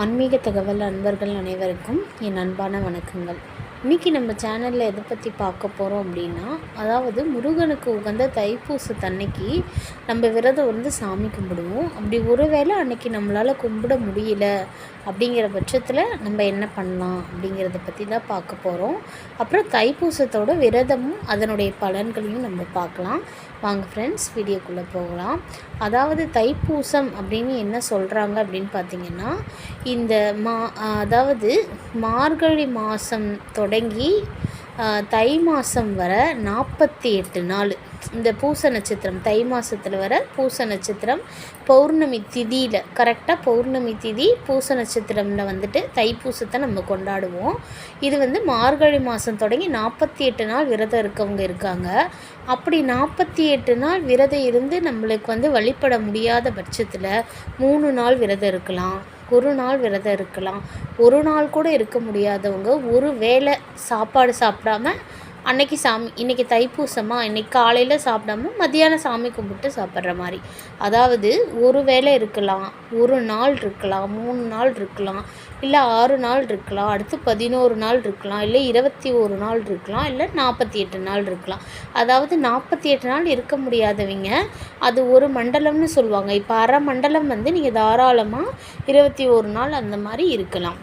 ஆன்மீக தகவல் அன்பர்கள் அனைவருக்கும் என் அன்பான வணக்கங்கள். இன்றைக்கி நம்ம சேனலில் எதை பற்றி பார்க்க போகிறோம் அப்படின்னா அதாவது முருகனுக்கு உகந்த தைப்பூசத்தன்னைக்கு நம்ம விரதம் வந்து சாமி கும்பிடுவோம். அப்படி ஒருவேளை அன்னைக்கு நம்மளால் கும்பிட முடியல அப்படிங்கிற பட்சத்தில் நம்ம என்ன பண்ணலாம் அப்படிங்கிறத பற்றி தான் பார்க்க போகிறோம் அப்புறம் தைப்பூசத்தோட விரதமும் அதனுடைய பலன்களையும் நம்ம பார்க்கலாம். வாங்க ஃப்ரெண்ட்ஸ் வீடியோக்குள்ளே போகலாம். அதாவது தைப்பூசம் அப்படின்னு என்ன சொல்கிறாங்க அப்படின்னு பார்த்தீங்கன்னா இந்த மா அதாவது மார்கழி மாதம் தொடங்கி தை மாதம் வர நாற்பத்தி எட்டு நாள். இந்த பூச நட்சத்திரம் தை மாதத்தில் வர பூச நட்சத்திரம் பௌர்ணமி திதியில் கரெக்டாக பௌர்ணமி திதி பூச நட்சத்திரமில் வந்துட்டு தைப்பூசத்தை நம்ம கொண்டாடுவோம். இது வந்து மார்கழி மாதம் தொடங்கி நாற்பத்தி எட்டு நாள் விரதம் இருக்கவங்க இருக்காங்க. அப்படி நாற்பத்தி எட்டு நாள் விரதம் இருந்து நம்மளுக்கு வந்து வழிபட முடியாத பட்சத்தில் மூணு நாள் விரதம் இருக்கலாம். ஒரு நாள் விரதம் இருக்கலாம். ஒரு நாள் கூட இருக்க முடியாதவங்க ஒரு வேளை சாப்பாடு சாப்பிடாம அன்னைக்கு சாமி இன்னைக்கு தைப்பூசமாக இன்னைக்கு காலையில் சாப்பிடாம மத்தியானம் சாமி கும்பிட்டு சாப்பிட்ற மாதிரி. அதாவது ஒரு வேளை இருக்கலாம் ஒரு நாள் இருக்கலாம் மூணு நாள் இருக்கலாம் இல்லை ஆறு நாள் இருக்கலாம் அடுத்து பதினோரு நாள் இருக்கலாம் இல்லை இருபத்தி ஒரு நாள் இருக்கலாம் இல்லை நாற்பத்தி எட்டு நாள் இருக்கலாம். அதாவது நாற்பத்தி எட்டு நாள் இருக்க முடியாதவங்க அது ஒரு மண்டலம்னு சொல்லுவாங்க. இப்போ அரை மண்டலம் வந்து நீங்கள் தாராளமாக இருபத்தி ஒரு நாள் அந்த மாதிரி இருக்கலாம்.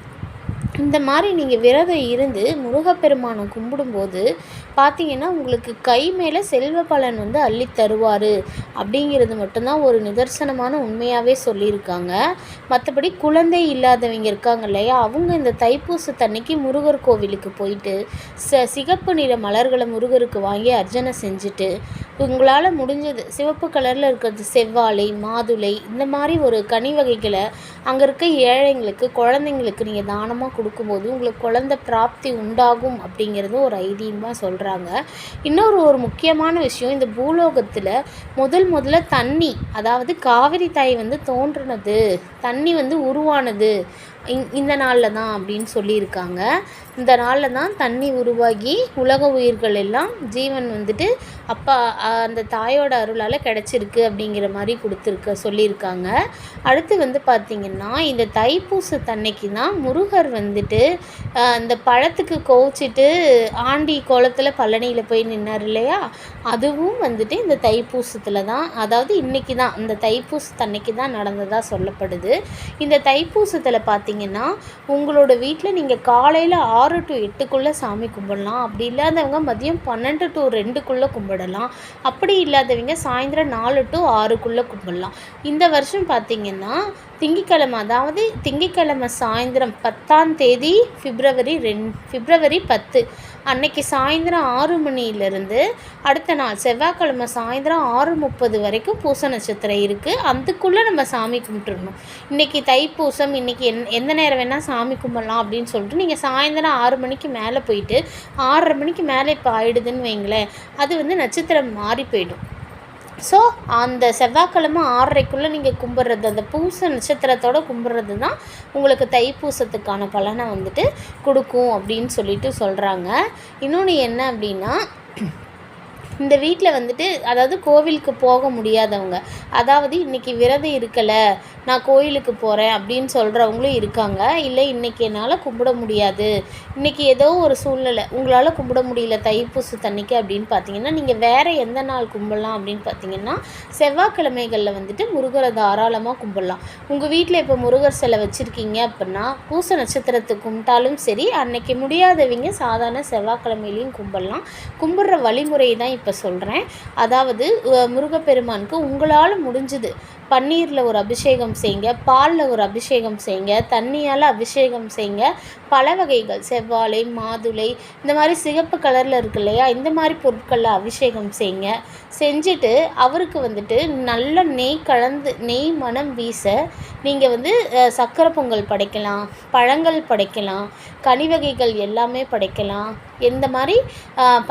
இந்த மாதிரி நீங்கள் விரதம் இருந்து முருகப்பெருமானை கும்பிடும்போது பார்த்தீங்கன்னா உங்களுக்கு கை மேலே செல்வ பலன் வந்து அள்ளி தருவார். அப்படிங்கிறது மட்டும்தான் ஒரு நிதர்சனமான உண்மையாகவே சொல்லியிருக்காங்க. மற்றபடி குழந்தை இல்லாதவங்க இருக்காங்க இல்லையா? அவங்க இந்த தைப்பூசத்தன்னைக்கு முருகர் கோவிலுக்கு போயிட்டு ச சிகப்பு நிற மலர்களை முருகருக்கு வாங்கி அர்ச்சனை செஞ்சுட்டு உங்களால் முடிஞ்சது. சிவப்பு கலரில் இருக்கிறது செவ்வாழை மாதுளை இந்த மாதிரி ஒரு கனி வகைகளை அங்கே இருக்க ஏழைங்களுக்கு குழந்தைங்களுக்கு நீங்கள் தானமாக கொடுக்கும்போது உங்களுக்கு குழந்தை பிராப்தி உண்டாகும் அப்படிங்கிறது ஒரு ஐதீகமாக சொல்கிறாங்க இன்னொரு ஒரு முக்கியமான விஷயம் இந்த பூலோகத்தில் முதல் முதல்ல தண்ணி அதாவது காவிரி தாய் வந்து தோன்றுனது தண்ணி வந்து உருவானது இந் இந்த நாளில் தான் அப்படின்னு சொல்லியிருக்காங்க. இந்த நாளில் தான் தண்ணி உருவாகி உலக உயிர்கள் எல்லாம் ஜீவன் வந்துட்டு அப்பா அந்த தாயோட அருளால் கிடச்சிருக்கு அப்படிங்கிற மாதிரி கொடுத்துருக்க சொல்லியிருக்காங்க. அடுத்து வந்து பார்த்திங்கன்னா இந்த தைப்பூசத்தன்னைக்கு தான் முருகர் வந்துட்டு இந்த பழத்துக்கு கோவிச்சிட்டு ஆண்டி கோலத்தில் பழனியில் போய் நின்னார் இல்லையா? அதுவும் வந்துட்டு இந்த தைப்பூசத்தில் தான் அதாவது இன்றைக்கி தான் இந்த தைப்பூசத்தன்னைக்கு தான் நடந்ததாக சொல்லப்படுது. இந்த தைப்பூசத்தில் பார்த்திங்கன்னா உங்களோட வீட்டில் நீங்கள் காலையில் ஆறு டு எட்டுக்குள்ளே சாமி கும்பிடலாம். அப்படி இல்லாதவங்க மதியம் பன்னெண்டு டு ரெண்டுக்குள்ளே கும்பிடலாம். அப்படி இல்லாதவங்க சாயந்தரம் நாலு டு ஆறுக்குள்ளே கும்பிடலாம். இந்த வருஷம் பார்த்திங்கன்னா திங்கக்கிழமை அதாவது திங்கக்கிழமை சாயந்தரம் பத்தாம் தேதி பிப்ரவரி ரெண் பிப்ரவரி பத்து. அன்னைக்கு சாயந்தரம் ஆறு மணியிலிருந்து அடுத்த நாள் செவ்வாய்க்கிழமை சாயந்தரம் ஆறு முப்பது வரைக்கும் பூச நட்சத்திரம் இருக்குது அதுக்குள்ளே நம்ம சாமி கும்பிட்டுருணும் இன்றைக்கி தைப்பூசம் இன்றைக்கி என் எந்த நேரம் வேணால் சாமி கும்பிடலாம் அப்படின்னு சொல்லிட்டு நீங்கள் சாயந்தரம் ஆறு மணிக்கு மேலே போயிட்டு ஆறரை மணிக்கு மேலே இப்போ ஆயிடுதுன்னு வைங்களேன் அது வந்து நட்சத்திரம் மாறி போயிடும். ஸோ அந்த செவ்வாய்க்கிழமை ஆறரைக்குள்ளே நீங்கள் கும்பிட்றது அந்த பூச நட்சத்திரத்தோடு கும்பிட்றது தான் உங்களுக்கு தைப்பூசத்துக்கான பலனை வந்துட்டு கொடுக்கும் அப்படின்னு சொல்லிட்டு சொல்கிறாங்க இன்னொன்று என்ன அப்படின்னா இந்த வீட்டில் வந்துட்டு அதாவது கோவிலுக்கு போக முடியாதவங்க. அதாவது இன்றைக்கி விரதம் இருக்கலை நான் கோயிலுக்கு போகிறேன் அப்படின்னு சொல்கிறவங்களும் இருக்காங்க. இல்லை இன்றைக்கி என்னால் கும்பிட முடியாது. இன்றைக்கி ஏதோ ஒரு சூழ்நிலை உங்களால் கும்பிட முடியல தைப்பூசத்தன்னைக்கு அப்படின்னு பார்த்தீங்கன்னா நீங்கள் வேறு எந்த நாள் கும்பிடலாம் அப்படின்னு பார்த்தீங்கன்னா செவ்வாய்க்கிழமைகளில் வந்துட்டு முருகரை தாராளமாக கும்பிடலாம். உங்கள் வீட்டில் இப்போ முருகர் சிலை வச்சுருக்கீங்க அப்படின்னா பூச நட்சத்திரத்தை கும்பிட்டாலும் சரி அன்னைக்கு முடியாதவங்க சாதாரண செவ்வாய்க்கிழமையிலையும் கும்பிடலாம். கும்பிட்ற வழிமுறை தான் இப்போ சொல்கிறேன் அதாவது முருகப்பெருமானுக்கு உங்களால் முடிஞ்சது பன்னீரில் ஒரு அபிஷேகம் செய்யுங்க பாலில் ஒரு அபிஷேகம் செய்யுங்க தண்ணியால் அபிஷேகம் செய்யுங்க பல வகைகள் செவ்வாழை மாதுளை இந்த மாதிரி சிகப்பு கலரில் இருக்கு இல்லையா இந்த மாதிரி பொருட்களில் அபிஷேகம் செய்யுங்க செஞ்சுட்டு அவருக்கு வந்துட்டு நல்ல நெய் கலந்து நெய் மனம் வீச நீங்கள் வந்து சக்கரை பொங்கல் படைக்கலாம் பழங்கள் படைக்கலாம் கனி வகைகள் எல்லாமே படைக்கலாம். இந்த மாதிரி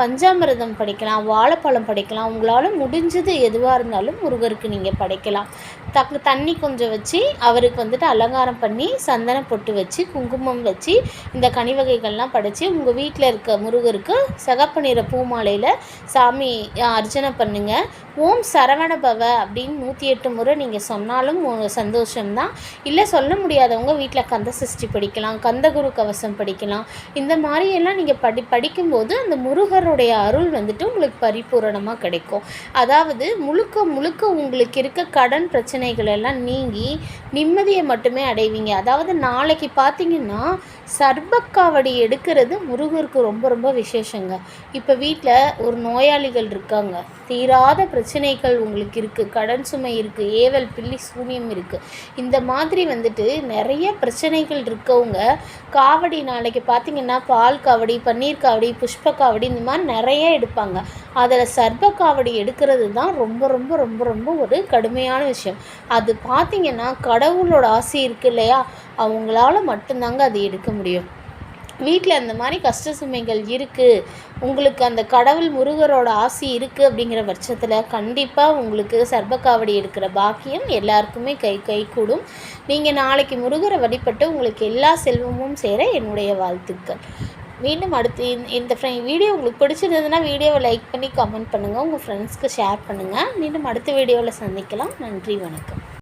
பஞ்சாமிரதம் படிக்கலாம் வாழைப்பழம் படிக்கலாம் உங்களால் முடிஞ்சது எதுவாக இருந்தாலும் முருகருக்கு நீங்கள் படைக்கலாம். தக்கு தண்ணி கொஞ்சம் வச்சு அவருக்கு வந்துட்டு அலங்காரம் பண்ணி சந்தன பொட்டு வச்சு குங்குமம் வச்சு இந்த கனி வகைகள்லாம் படைச்சி உங்கள் வீட்டில் இருக்க முருகருக்கு சகப்பு நிற பூமாலையில் சாமி அர்ச்சனை பண்ணுங்கள் ஓம் சரவண பவ அப்படின்னு நூற்றி எட்டு முறை நீங்கள் சொன்னாலும் சந்தோஷம்தான். இல்லை சொல்ல முடியாதவங்க வீட்டில் கந்த சஷ்டி படிக்கலாம் கந்தகுரு கவசம் படிக்கலாம். இந்த மாதிரியெல்லாம் நீங்கள் படி படி படிக்கும்போது அந்த முருகருடைய அருள் வந்துட்டு உங்களுக்கு பரிபூரணமாக கிடைக்கும். அதாவது முழுக்க முழுக்க உங்களுக்கு இருக்க கடன் பிரச்சனைகள் எல்லாம் நீங்கி நிம்மதியை மட்டுமே அடைவீங்க. அதாவது நாளைக்கு பார்த்தீங்கன்னா சர்பக்காவடி எடுக்கிறது முருகருக்கு ரொம்ப ரொம்ப விசேஷங்க. இப்போ வீட்டில் ஒரு நோயாளிகள் இருக்காங்க. தீராத பிரச்சனைகள் உங்களுக்கு இருக்குது கடன் சுமை இருக்குது ஏவல் பில்லி சூனியம் இருக்குது இந்த மாதிரி வந்துட்டு நிறைய பிரச்சனைகள் இருக்கவங்க காவடி நாளைக்கு பார்த்தீங்கன்னா பால் காவடி பன்னீர் காவடி புஷ்ப காவடி இந்த மாதிரி நிறைய எடுப்பாங்க. அதில் சர்ப காவடி எடுக்கிறது தான் ரொம்ப ரொம்ப ரொம்ப ரொம்ப ஒரு கடுமையான விஷயம். அது பார்த்தீங்கன்னா கடவுளோட ஆசை இருக்கு இல்லையா? அவங்களால மட்டும்தாங்க அது எடுக்க முடியும். வீட்டில் அந்த மாதிரி கஷ்ட சுமைகள் இருக்குது உங்களுக்கு அந்த கடவுள் முருகரோட ஆசி இருக்குது அப்படிங்கிற பட்சத்தில் கண்டிப்பாக உங்களுக்கு சர்பக்காவடி எடுக்கிற பாக்கியம் எல்லாருக்குமே கை கை கூடும். நீங்கள் நாளைக்கு முருகரை வழிபட்டு உங்களுக்கு எல்லா செல்வமும் சேர என்னுடைய வாழ்த்துக்கள். மீண்டும் அடுத்து இந்த- இந்த வீடியோ உங்களுக்கு பிடிச்சிருந்ததுன்னா வீடியோவை லைக் பண்ணி கமெண்ட் பண்ணுங்கள் உங்கள் ஃப்ரெண்ட்ஸ்க்கு ஷேர் பண்ணுங்கள் மீண்டும் அடுத்த வீடியோவில் சந்திக்கலாம். நன்றி வணக்கம்.